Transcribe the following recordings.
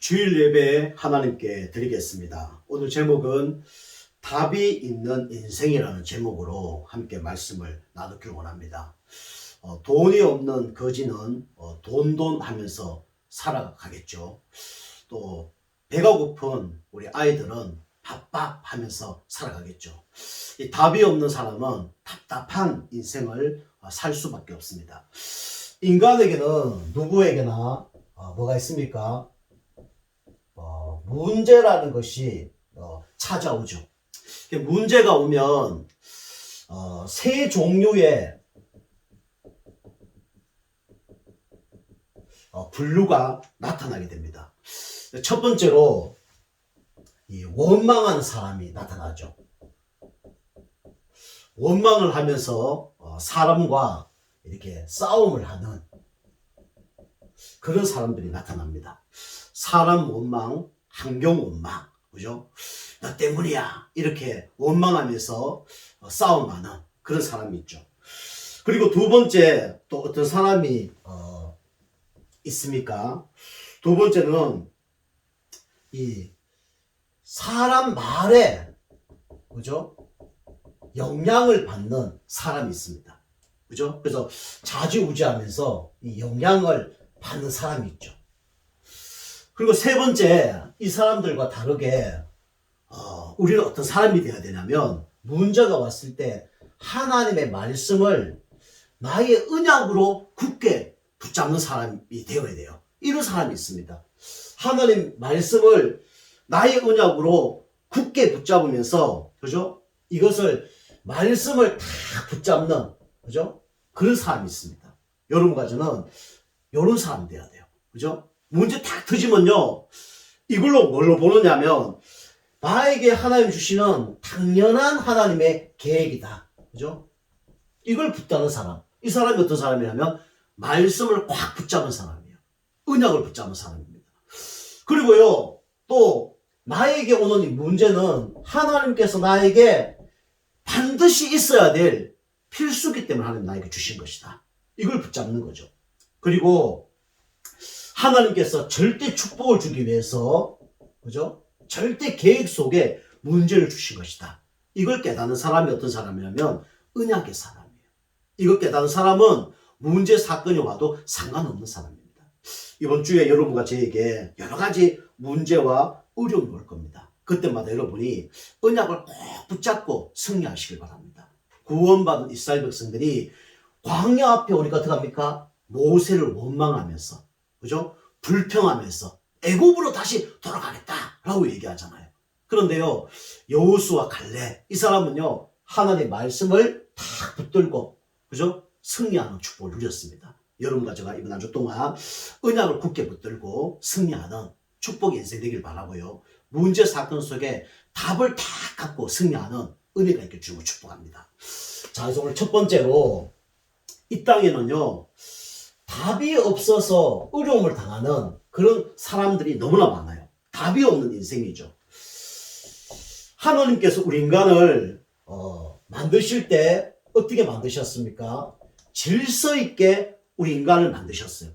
주일 예배 하나님께 드리겠습니다. 오늘 제목은 답이 있는 인생이라는 제목으로 함께 말씀을 나누기를 원합니다. 어, 돈이 없는 거지는 어, 돈돈 하면서 살아가겠죠. 또 배가 고픈 우리 아이들은 밥밥 하면서 살아가겠죠. 이 답이 없는 사람은 답답한 인생을 어, 살 수밖에 없습니다. 인간에게는 누구에게나 어, 뭐가 있습니까? 어, 문제라는 것이 어, 찾아오죠. 문제가 오면 어, 세 종류의 어, 분류가 나타나게 됩니다. 첫 번째로 이 원망하는 사람이 나타나죠. 원망을 하면서 어, 사람과 이렇게 싸움을 하는 그런 사람들이 나타납니다. 사람 원망, 환경 원망, 그죠? 너 때문이야. 이렇게 원망하면서 어, 싸움하는 그런 사람이 있죠. 그리고 두 번째 또 어떤 사람이 어, 있습니까? 두 번째는 이 사람 말에 그죠? 영향을 받는 사람이 있습니다. 그죠? 그래서 자지우지하면서 이 영향을 받는 사람이 있죠. 그리고 세 번째, 이 사람들과 다르게, 어, 우리는 어떤 사람이 되어야 되냐면, 문제가 왔을 때 하나님의 말씀을 나의 언약으로 굳게 붙잡는 사람이 되어야 돼요. 이런 사람이 있습니다. 하나님 말씀을 나의 언약으로 굳게 붙잡으면서, 그죠? 이것을, 말씀을 다 붙잡는, 그죠? 그런 사람이 있습니다. 여러분과 저는 이런 사람 돼야 돼요. 그죠? 문제 딱 터지면요. 이걸로 뭘로 보느냐면 나에게 하나님 주시는 당연한 하나님의 계획이다. 그죠? 이걸 붙잡는 사람. 이 사람이 어떤 사람이냐면 말씀을 꽉 붙잡은 사람이에요. 언약을 붙잡은 사람입니다. 그리고요. 또 나에게 오는 이 문제는 하나님께서 나에게 반드시 있어야 될 필수기 때문에 하나님 나에게 주신 것이다. 이걸 붙잡는 거죠. 그리고 하나님께서 절대 축복을 주기 위해서 그죠? 절대 계획 속에 문제를 주신 것이다. 이걸 깨닫는 사람이 어떤 사람이냐면 은약의 사람이에요. 이걸 깨닫는 사람은 문제 사건이 와도 상관없는 사람입니다. 이번 주에 여러분과 저에게 여러 가지 문제와 어려움이 올 겁니다. 그때마다 여러분이 은약을 꼭 붙잡고 승리하시길 바랍니다. 구원받은 이스라엘 백성들이 광야 앞에 오니까 어떻게 합니까? 모세를 원망하면서 그죠? 불평하면서 애굽으로 다시 돌아가겠다라고 얘기하잖아요. 그런데요, 여호수와 갈렙 이 사람은요 하나님의 말씀을 다 붙들고 그죠? 승리하는 축복을 누렸습니다. 여러분과 제가 이번 한 주 동안 언약을 굳게 붙들고 승리하는 축복의 인생 되길 바라고요. 문제 사건 속에 답을 다 갖고 승리하는 은혜가 있게 주고 축복합니다. 자, 그래서 오늘 첫 번째로 이 땅에는요 답이 없어서 어려움을 당하는 그런 사람들이 너무나 많아요. 답이 없는 인생이죠. 하나님께서 우리 인간을 어, 만드실 때 어떻게 만드셨습니까? 질서 있게 우리 인간을 만드셨어요.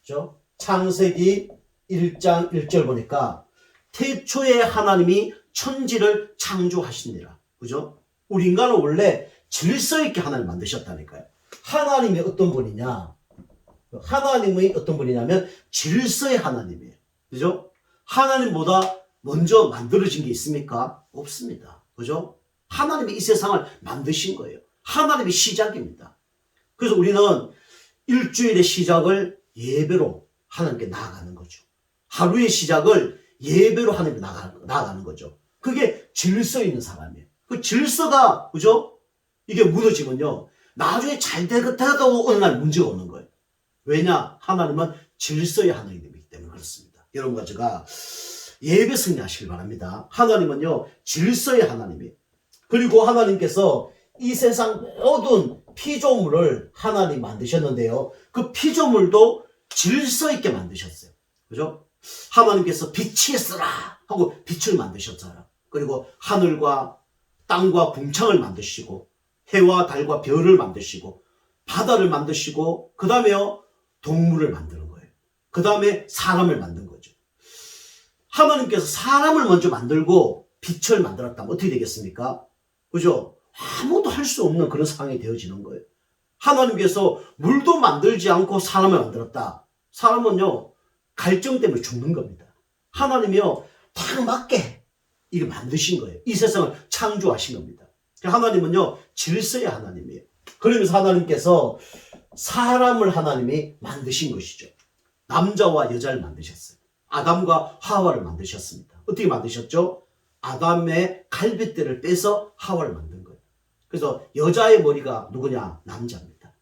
그죠? 창세기 1장 1절 보니까 태초에 하나님이 천지를 창조하시니라. 그죠? 우리 인간은 원래 질서 있게 하나님 만드셨다니까요. 하나님이 어떤 분이냐? 하나님의 어떤 분이냐면 질서의 하나님이에요. 그죠? 하나님보다 먼저 만들어진 게 있습니까? 없습니다. 그죠? 하나님이 이 세상을 만드신 거예요. 하나님이 시작입니다. 그래서 우리는 일주일의 시작을 예배로 하나님께 나아가는 거죠. 하루의 시작을 예배로 하나님께 나아가는, 거죠. 그게 질서 있는 사람이에요. 그 질서가, 그죠? 이게 무너지면요. 나중에 잘 되다가도 어느 날 문제가 오는 거예요. 왜냐? 하나님은 질서의 하나님이기 때문에 그렇습니다. 여러분과 제가 예배 승리하시길 바랍니다. 하나님은요, 질서의 하나님이에요. 그리고 하나님께서 이 세상 모든 피조물을 하나님 만드셨는데요. 그 피조물도 질서 있게 만드셨어요. 그죠? 하나님께서 빛이 있어라 하고 빛을 만드셨잖아요. 그리고 하늘과 땅과 궁창을 만드시고 해와 달과 별을 만드시고 바다를 만드시고 그 다음에요 동물을 만드는 거예요. 그 다음에 사람을 만든 거죠. 하나님께서 사람을 먼저 만들고 빛을 만들었다면 어떻게 되겠습니까? 그죠? 아무도 할 수 없는 그런 상황이 되어지는 거예요. 하나님께서 물도 만들지 않고 사람을 만들었다. 사람은요, 갈증 때문에 죽는 겁니다. 하나님이요, 딱 맞게 이게 만드신 거예요. 이 세상을 창조하신 겁니다. 하나님은요, 질서의 하나님이에요. 그러면서 하나님께서 사람을 하나님이 만드신 것이죠. 남자와 여자를 만드셨어요. 아담과 하와를 만드셨습니다. 어떻게 만드셨죠? 아담의 갈빗대를 빼서 하와를 만든 거예요. 그래서 여자의 머리가 누구냐? 남자입니다.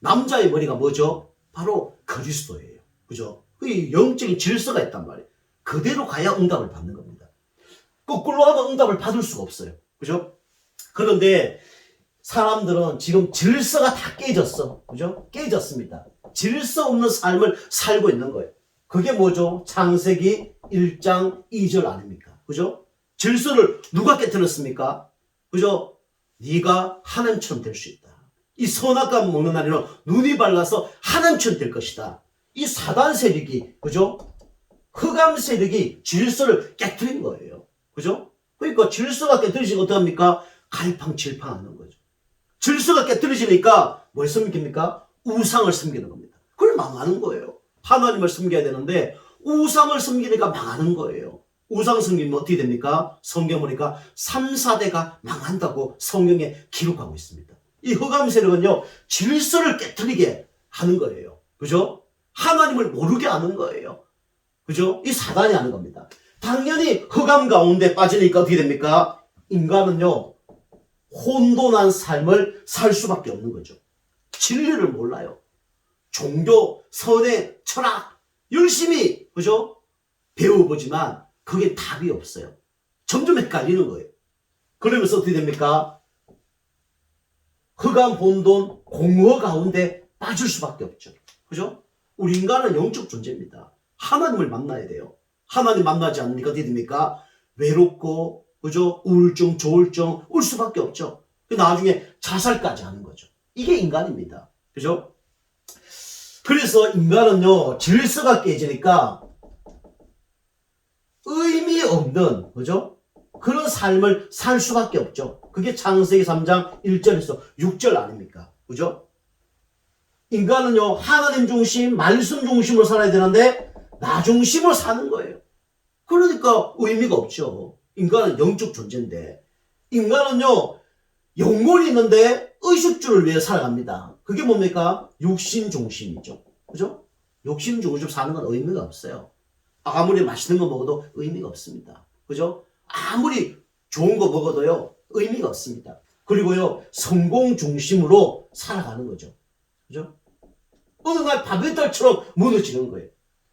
남자의 머리가 뭐죠? 바로 그리스도예요. 그죠? 그 영적인 질서가 있단 말이에요. 그대로 가야 응답을 받는 겁니다. 거꾸로 하면 응답을 받을 수가 없어요. 그죠? 그런데 사람들은 지금 질서가 다 깨졌어. 그죠? 깨졌습니다. 질서 없는 삶을 살고 있는 거예요. 그게 뭐죠? 창세기 1장 2절 아닙니까? 그죠? 질서를 누가 깨뜨렸습니까? 그죠? 네가 하나님처럼 될 수 있다. 이 선악과 먹는 날에는 눈이 밝아서 하나님처럼 될 것이다. 이 사단 세력이 그죠? 흑암 세력이 질서를 깨뜨린 거예요. 그죠? 그러니까 질서가 깨뜨리시면 어떡합니까? 갈팡질팡하는 거죠. 질서가 깨뜨려지니까 뭘 섬깁니까? 우상을 섬기는 겁니다. 그걸 망하는 거예요. 하나님을 섬겨야 되는데 우상을 섬기니까 망하는 거예요. 우상 섬기면 어떻게 됩니까? 성경 보니까 3, 4대가 망한다고 성경에 기록하고 있습니다. 이 흑암 세력은요, 질서를 깨뜨리게 하는 거예요. 그죠? 하나님을 모르게 하는 거예요. 그죠? 이 사단이 하는 겁니다. 당연히 흑암 가운데 빠지니까 어떻게 됩니까? 인간은요, 혼돈한 삶을 살 수밖에 없는 거죠. 진리를 몰라요. 종교, 선행, 철학, 열심히, 그죠? 배워보지만 그게 답이 없어요. 점점 헷갈리는 거예요. 그러면서 어떻게 됩니까? 흑암 혼돈, 공허 가운데 빠질 수밖에 없죠. 그죠? 우리 인간은 영적 존재입니다. 하나님을 만나야 돼요. 하나님 만나지 않으니까 어떻게 됩니까? 외롭고, 그죠? 우울증, 조울증, 올 수밖에 없죠. 나중에 자살까지 하는 거죠. 이게 인간입니다. 그죠? 그래서 인간은요, 질서가 깨지니까 의미 없는, 그죠? 그런 삶을 살 수밖에 없죠. 그게 창세기 3장 1절에서 6절 아닙니까? 그죠? 인간은요, 하나님 중심, 말씀 중심으로 살아야 되는데, 나 중심으로 사는 거예요. 그러니까 의미가 없죠. 인간은 영적 존재인데, 인간은요, 영혼이 있는데 의식주를 위해 살아갑니다. 그게 뭡니까? 육신 중심이죠. 그죠? 중심으로 사는 건 의미가 없어요. 아무리 맛있는 거 먹어도 의미가 없습니다. 그죠? 아무리 좋은 거 먹어도요, 의미가 없습니다. 그리고요, 성공 중심으로 살아가는 거죠. 그죠? 어느 날 바벨탈처럼 무너지는 거예요.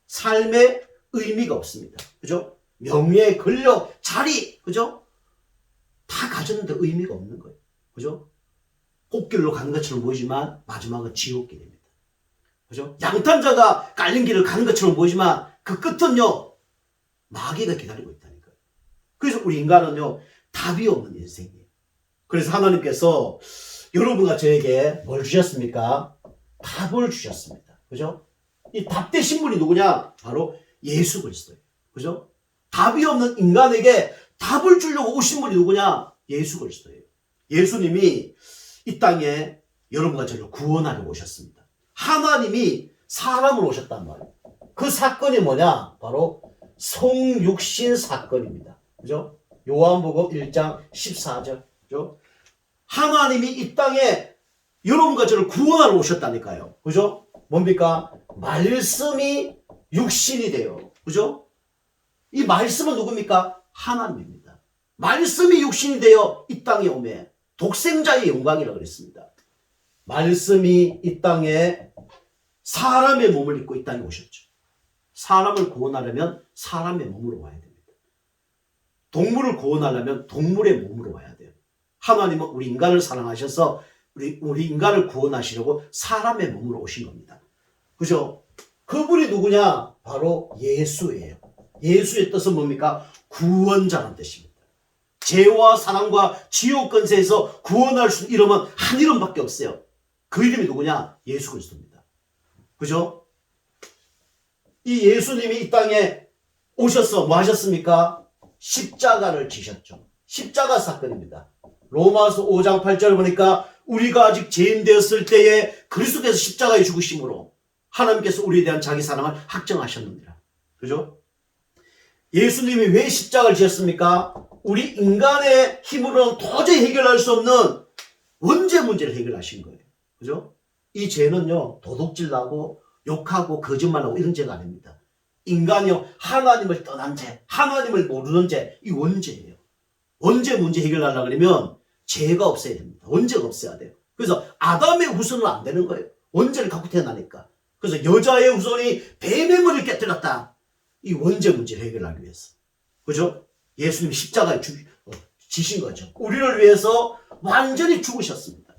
삶에 의미가 없습니다. 그죠? 명예, 권력, 자리, 그죠? 다 가졌는데 의미가 없는 거예요. 그죠? 꽃길로 가는 것처럼 보이지만 마지막은 지옥길입니다. 그죠? 양탄자가 깔린 길을 가는 것처럼 보이지만 그 끝은요, 마귀가 기다리고 있다니까요. 그래서 우리 인간은요, 답이 없는 인생이에요. 그래서 하나님께서 여러분과 저에게 뭘 주셨습니까? 답을 주셨습니다. 그죠? 이답 대신 분이 누구냐? 바로 예수 그리스도예요. 그죠? 답이 없는 인간에게 답을 주려고 오신 분이 누구냐? 예수 그리스도예요. 예수님이 이 땅에 여러분과 저를 구원하려고 오셨습니다. 하나님이 사람을 오셨단 말이에요. 그 사건이 뭐냐? 바로 성육신 사건입니다. 그죠? 요한복음 1장 14절. 그죠? 하나님이 이 땅에 여러분과 저를 구원하러 오셨다니까요. 그죠? 뭡니까? 말씀이 육신이 돼요. 그죠? 이 말씀은 누굽니까? 하나님입니다. 말씀이 육신이 되어 이 땅에 오매 독생자의 영광이라고 그랬습니다. 말씀이 이 땅에 사람의 몸을 입고 이 땅에 오셨죠. 사람을 구원하려면 사람의 몸으로 와야 됩니다. 동물을 구원하려면 동물의 몸으로 와야 돼요. 하나님은 우리 인간을 사랑하셔서 우리, 우리 인간을 구원하시려고 사람의 몸으로 오신 겁니다. 그죠? 그분이 누구냐? 바로 예수예요. 예수의 뜻은 뭡니까? 구원자란 뜻입니다. 죄와 사랑과 지옥 근세에서 구원할 수 이름은 한 이름밖에 없어요. 그 이름이 누구냐? 예수 그리스도입니다. 그죠? 이 예수님이 이 땅에 오셔서 뭐 하셨습니까? 십자가를 지셨죠. 십자가 사건입니다. 로마서 5장 8절 보니까 우리가 아직 죄인 되었을 때에 그리스도께서 십자가에 죽으심으로 하나님께서 우리에 대한 자기 사랑을 확정하셨느니라. 그죠? 예수님이 왜 십자가를 지었습니까? 우리 인간의 힘으로는 도저히 해결할 수 없는 원죄 문제를 해결하신 거예요. 그죠? 이 죄는요, 도둑질 나고 욕하고 거짓말하고 이런 죄가 아닙니다. 인간이요, 하나님을 떠난 죄, 하나님을 모르는 죄, 이 원죄예요. 원죄 문제 해결하려고 그러면 죄가 없어야 됩니다. 원죄가 없어야 돼요. 그래서 아담의 후손은 안 되는 거예요. 원죄를 갖고 태어나니까. 그래서 여자의 후손이 뱀의 머리를 깨뜨렸다. 이 원죄 문제를 해결하기 위해서. 그죠? 예수님 십자가에 주, 어, 지신 거죠. 우리를 위해서 완전히 죽으셨습니다.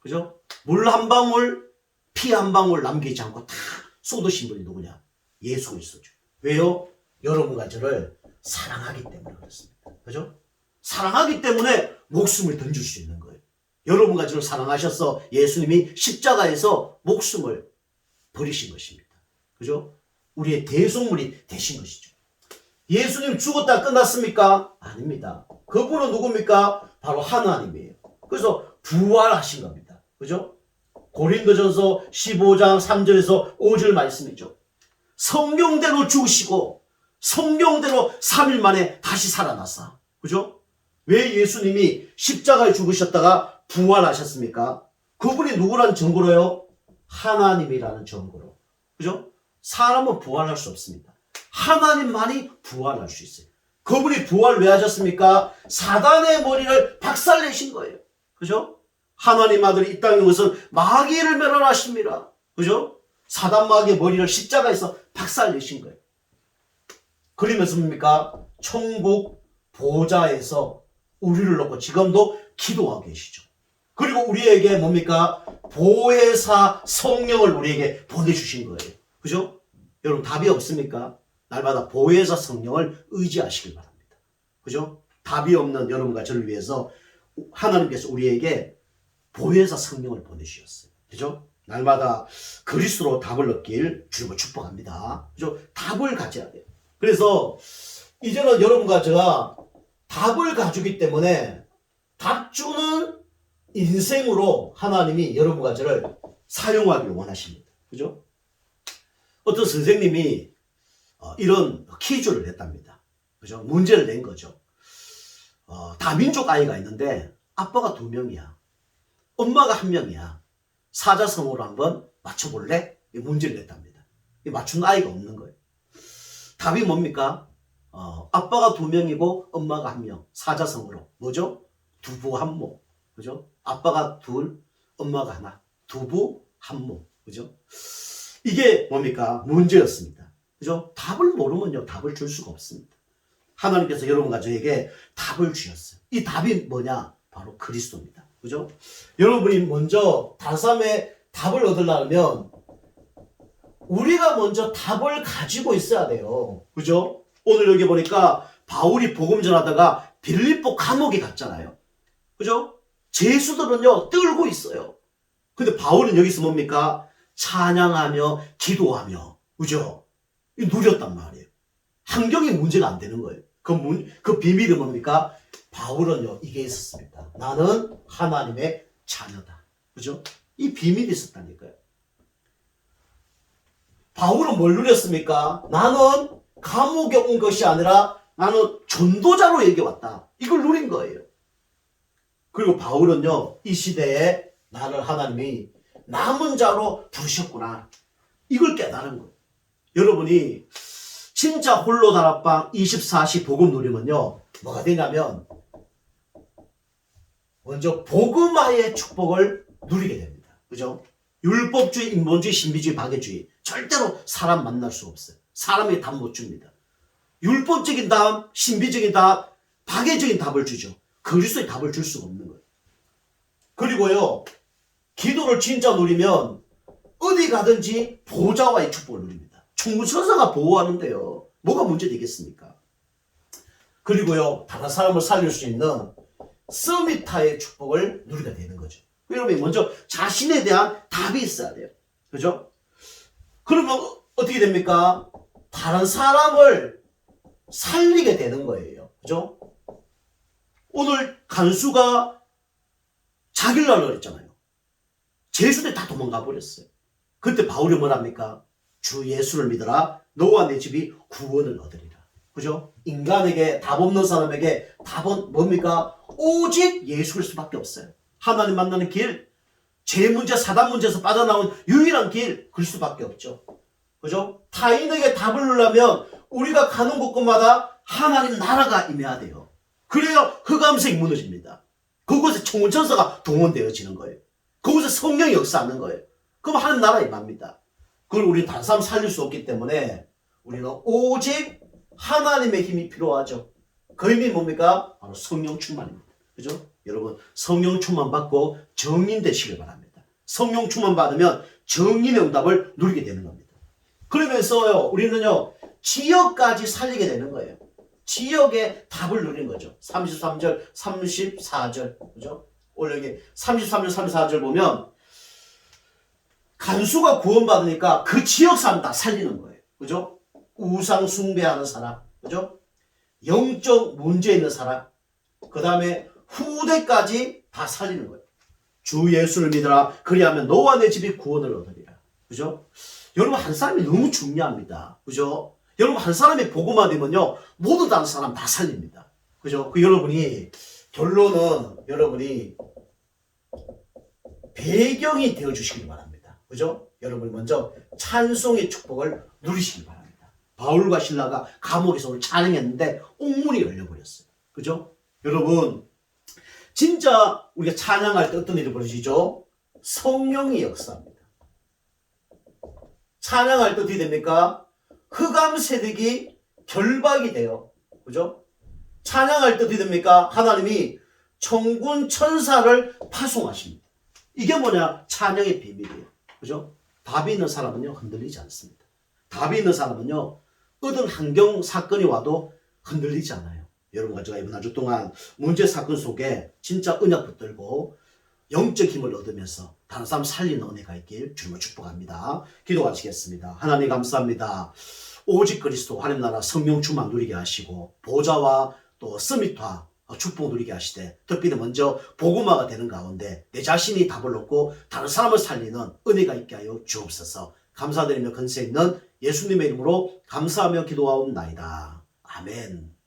그죠? 물 한 방울, 피 한 방울 남기지 않고 다 쏟으신 분이 누구냐? 예수 그리스도죠. 왜요? 여러분과 저를 사랑하기 때문에 그렇습니다. 그죠? 사랑하기 때문에 목숨을 던질 수 있는 거예요. 여러분과 저를 사랑하셔서 예수님이 십자가에서 목숨을 버리신 것입니다. 그죠? 우리의 대속물이 되신 것이죠. 예수님 죽었다 끝났습니까? 아닙니다. 그분은 누굽니까? 바로 하나님이에요. 그래서 부활하신 겁니다. 그죠? 고린도전서 15장 3절에서 5절 말씀이죠. 성경대로 죽으시고 성경대로 3일 만에 다시 살아났어. 그죠? 왜 예수님이 십자가에 죽으셨다가 부활하셨습니까? 그분이 누구라는 증거로요? 하나님이라는 증거로. 그죠? 사람은 부활할 수 없습니다. 하나님만이 부활할 수 있어요. 그분이 부활 왜 하셨습니까? 사단의 머리를 박살내신 거예요. 그죠? 하나님 아들이 이 땅에 오서 마귀를 멸하십니다. 그죠? 사단 마귀의 머리를 십자가에서 박살내신 거예요. 그러면서 뭡니까? 천국 보좌에서 우리를 놓고 지금도 기도하고 계시죠. 그리고 우리에게 뭡니까? 보혜사 성령을 우리에게 보내주신 거예요. 그죠? 여러분 답이 없습니까? 날마다 보혜사 성령을 의지하시길 바랍니다. 그죠? 답이 없는 여러분과 저를 위해서 하나님께서 우리에게 보혜사 성령을 보내주셨어요. 그죠? 날마다 그리스도로 답을 얻길 주님을 축복합니다. 그죠? 답을 가져야 돼요. 그래서 이제는 여러분과 제가 답을 가지기 때문에 답 주는 인생으로 하나님이 여러분과 저를 사용하기를 원하십니다. 그죠? 어떤 선생님이 어, 이런 퀴즈를 냈답니다. 그죠? 문제를 낸 거죠. 어, 다민족 아이가 있는데 아빠가 두 명이야. 엄마가 한 명이야. 사자성어로 한번 맞춰볼래? 이 문제를 냈답니다. 이 맞춘 아이가 없는 거예요. 답이 뭡니까? 어, 아빠가 두 명이고 엄마가 한 명. 사자성어로. 뭐죠? 두부 한모. 그죠? 아빠가 둘, 엄마가 하나. 두부 한모. 그죠? 이게 뭡니까? 문제였습니다. 그죠? 답을 모르면요. 답을 줄 수가 없습니다. 하나님께서 여러분과 저에게 답을 주셨어요. 이 답이 뭐냐? 바로 그리스도입니다. 그죠? 여러분이 먼저 다삼의 답을 얻으려면 우리가 먼저 답을 가지고 있어야 돼요. 그죠? 오늘 여기 보니까 바울이 복음 전하다가 빌립보 감옥에 갔잖아요. 그죠? 제수들은요, 떨고 있어요. 근데 바울은 여기서 뭡니까? 찬양하며 기도하며, 그죠? 이 누렸단 말이에요. 환경이 문제가 안 되는 거예요. 그 문, 그 비밀이 뭡니까? 바울은요, 이게 있었습니다. 나는 하나님의 자녀다. 그죠? 이 비밀이 있었다니까요. 바울은 뭘 누렸습니까? 나는 감옥에 온 것이 아니라 나는 전도자로 여기 왔다. 이걸 누린 거예요. 그리고 바울은요, 이 시대에 나를 하나님이 남은 자로 부르셨구나. 이걸 깨달은 거예요. 여러분이 진짜 홀로 다락방 24시 복음 누리면요, 뭐가 되냐면, 먼저 복음화의 축복을 누리게 됩니다. 그죠? 율법주의, 인본주의, 신비주의, 박애주의. 절대로 사람 만날 수 없어요. 사람에게 답못 줍니다. 율법적인 답, 신비적인 답, 박애적인 답을 주죠. 그리스도의 답을 줄 수가 없는 거예요. 그리고요, 기도를 진짜 누리면 어디 가든지 보좌와의 축복을 누립니다. 총무천사가 보호하는데요. 뭐가 문제 되겠습니까? 그리고요, 다른 사람을 살릴 수 있는 서미타의 축복을 누리게 되는 거죠. 여러분, 먼저 자신에 대한 답이 있어야 돼요. 그죠? 그러면 어떻게 됩니까? 다른 사람을 살리게 되는 거예요. 그죠? 오늘 간수가 자기를 날라 그랬잖아요. 제수들이 다 도망가 버렸어요. 그때 바울이 뭐랍니까? 주 예수를 믿어라. 너와 내 집이 구원을 얻으리라. 그죠? 인간에게 답 없는 사람에게 답은 뭡니까? 오직 예수 그리스도밖에 없어요. 하나님 만나는 길, 제 문제, 사단 문제에서 빠져나온 유일한 길, 그리스도밖에 없죠. 그죠? 타인에게 답을 누려면 우리가 가는 곳곳마다 하나님 나라가 임해야 돼요. 그래야 흑암색이 무너집니다. 그곳에 총천사가 동원되어지는 거예요. 그곳에 성령이 역사하는 거예요. 그럼 하나님 나라 임합니다. 그걸 우리 다른 사람 살릴 수 없기 때문에 우리는 오직 하나님의 힘이 필요하죠. 그 힘이 뭡니까? 바로 성령 충만입니다. 그죠? 여러분, 성령 충만 받고 정인 되시길 바랍니다. 성령 충만 받으면 정인의 응답을 누리게 되는 겁니다. 그러면서요, 우리는요, 지역까지 살리게 되는 거예요. 지역의 답을 누리는 거죠. 33절, 34절. 그죠? 오늘 여기 33절, 34절 보면 간수가 구원받으니까 그 지역 사람 다 살리는 거예요. 그죠? 우상 숭배하는 사람. 그죠? 영적 문제 있는 사람. 그 다음에 후대까지 다 살리는 거예요. 주 예수를 믿어라. 그리하면 너와 내 집이 구원을 얻으리라. 그죠? 여러분 한 사람이 너무 중요합니다. 그죠? 여러분 한 사람이 보고만 되면요 모두 다른 사람 다 살립니다. 그죠? 그 여러분이 결론은 여러분이 배경이 되어 주시길 바랍니다. 그죠? 여러분이 먼저 찬송의 축복을 누리시길 바랍니다. 바울과 신라가 감옥에서 오늘 찬양했는데 옥문이 열려버렸어요. 그죠? 여러분 진짜 우리가 찬양할 때 어떤 일이 벌어지죠? 성령이 역사합니다. 찬양할 때 어떻게 됩니까? 흑암 세력이 결박이 돼요. 그죠? 찬양할 때 어떻게 됩니까? 하나님이 천군 천사를 파송하십니다. 이게 뭐냐? 찬양의 비밀이에요. 그죠? 답이 있는 사람은요, 흔들리지 않습니다. 답이 있는 사람은요, 어떤 환경 사건이 와도 흔들리지 않아요. 여러분과 제가 이번 한 주 동안 문제 사건 속에 진짜 은약 붙들고 영적 힘을 얻으면서 다른 사람 살리는 은혜가 있길 주님을 축복합니다. 기도하시겠습니다. 하나님 감사합니다. 오직 그리스도 하나님 나라 성령 충만 누리게 하시고 보좌와 또 서밋화 축복 누리게 하시되 특별히 먼저 복음화가 되는 가운데 내 자신이 답을 얻고 다른 사람을 살리는 은혜가 있게 하여 주옵소서 감사드리며 근세 있는 예수님의 이름으로 감사하며 기도하옵나이다. 아멘.